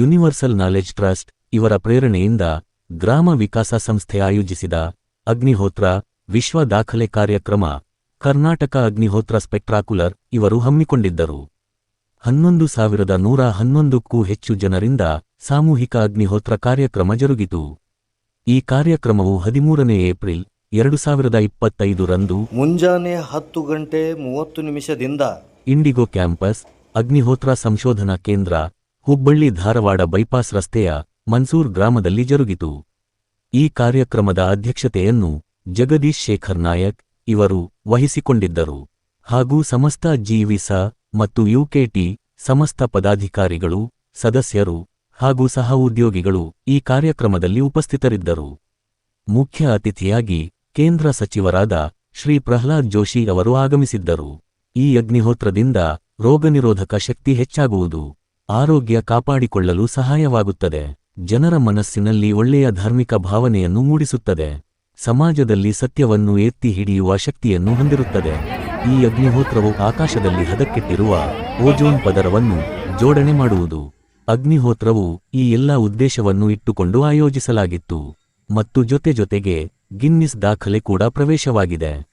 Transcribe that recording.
Universal knowledge trust ಇವರ ಪ್ರೇರಣೆಯಿಂದ ಗ್ರಾಮ ವಿಕಾಸ ಸಂಸ್ಥೆ ಆಯೋಜಿಸಿದ ಅಗ್ನಿಹೋತ್ರ ವಿಶ್ವ ದಾಖಲೆ ಕಾರ್ಯಕ್ರಮ ಕರ್ನಾಟಕ ಅಗ್ನಿಹೋತ್ರ ಸ್ಪೆಕ್ಟ್ರಾಕುಲರ್ ಇವರು ಹಮ್ಮಿಕೊಂಡಿದ್ದರು. ಹನ್ನೊಂದು ಸಾವಿರದ ನೂರ ಹನ್ನೊಂದಕ್ಕೂ ಹೆಚ್ಚು ಜನರಿಂದ ಸಾಮೂಹಿಕ ಅಗ್ನಿಹೋತ್ರ ಕಾರ್ಯಕ್ರಮ ಜರುಗಿತು. ಈ ಕಾರ್ಯಕ್ರಮವು ಹದಿಮೂರನೇ ಏಪ್ರಿಲ್ ಎರಡು ಸಾವಿರದ ಇಪ್ಪತ್ತೈದರಂದು ಮುಂಜಾನೆ ಹತ್ತು ಗಂಟೆ ಮೂವತ್ತು ನಿಮಿಷದಿಂದ ಇಂಡಿಗೋ ಕ್ಯಾಂಪಸ್ ಅಗ್ನಿಹೋತ್ರ ಸಂಶೋಧನಾ ಕೇಂದ್ರ ಹುಬ್ಬಳ್ಳಿ ಧಾರವಾಡ ಬೈಪಾಸ್ ರಸ್ತೆಯ ಮನ್ಸೂರ್ ಗ್ರಾಮದಲ್ಲಿ ಜರುಗಿತು. ಈ ಕಾರ್ಯಕ್ರಮದ ಅಧ್ಯಕ್ಷತೆಯನ್ನು ಜಗದೀಶ್ ಶೇಖರ್ ನಾಯಕ್ ಇವರು ವಹಿಸಿಕೊಂಡಿದ್ದರು. ಹಾಗೂ ಸಮಸ್ತ ಜಿವಿಸ ಮತ್ತು ಯುಕೆಟಿ ಸಮಸ್ತ ಪದಾಧಿಕಾರಿಗಳು, ಸದಸ್ಯರು ಹಾಗೂ ಸಹ ಉದ್ಯೋಗಿಗಳು ಈ ಕಾರ್ಯಕ್ರಮದಲ್ಲಿ ಉಪಸ್ಥಿತರಿದ್ದರು. ಮುಖ್ಯ ಅತಿಥಿಯಾಗಿ ಕೇಂದ್ರ ಸಚಿವರಾದ ಶ್ರೀ ಪ್ರಹ್ಲಾದ್ ಜೋಶಿ ಅವರು ಆಗಮಿಸಿದ್ದರು. ಈ ಅಗ್ನಿಹೋತ್ರದಿಂದ ರೋಗನಿರೋಧಕ ಶಕ್ತಿ ಹೆಚ್ಚಾಗುವುದು. ಆರೋಗ್ಯ ಕಾಪಾಡಿಕೊಳ್ಳಲು ಸಹಾಯವಾಗುತ್ತದೆ. ಜನರ ಮನಸ್ಸಿನಲ್ಲಿ ಒಳ್ಳೆಯ ಧಾರ್ಮಿಕ ಭಾವನೆಯನ್ನು ಮೂಡಿಸುತ್ತದೆ. ಸಮಾಜದಲ್ಲಿ ಸತ್ಯವನ್ನು ಎತ್ತಿ ಹಿಡಿಯುವ ಶಕ್ತಿಯನ್ನು ಹೊಂದಿರುತ್ತದೆ. ಈ ಅಗ್ನಿಹೋತ್ರವು ಆಕಾಶದಲ್ಲಿ ಹದಕ್ಕೆಟ್ಟಿರುವ ಓಜೋನ್ ಪದರವನ್ನು ಜೋಡಣೆ ಮಾಡುವುದು. ಅಗ್ನಿಹೋತ್ರವು ಈ ಎಲ್ಲ ಉದ್ದೇಶವನ್ನು ಇಟ್ಟುಕೊಂಡು ಆಯೋಜಿಸಲಾಗಿತ್ತು. ಮತ್ತು ಜೊತೆ ಜೊತೆಗೆ ಗಿನ್ನಿಸ್ ದಾಖಲೆ ಕೂಡ ಪ್ರವೇಶವಾಗಿದೆ.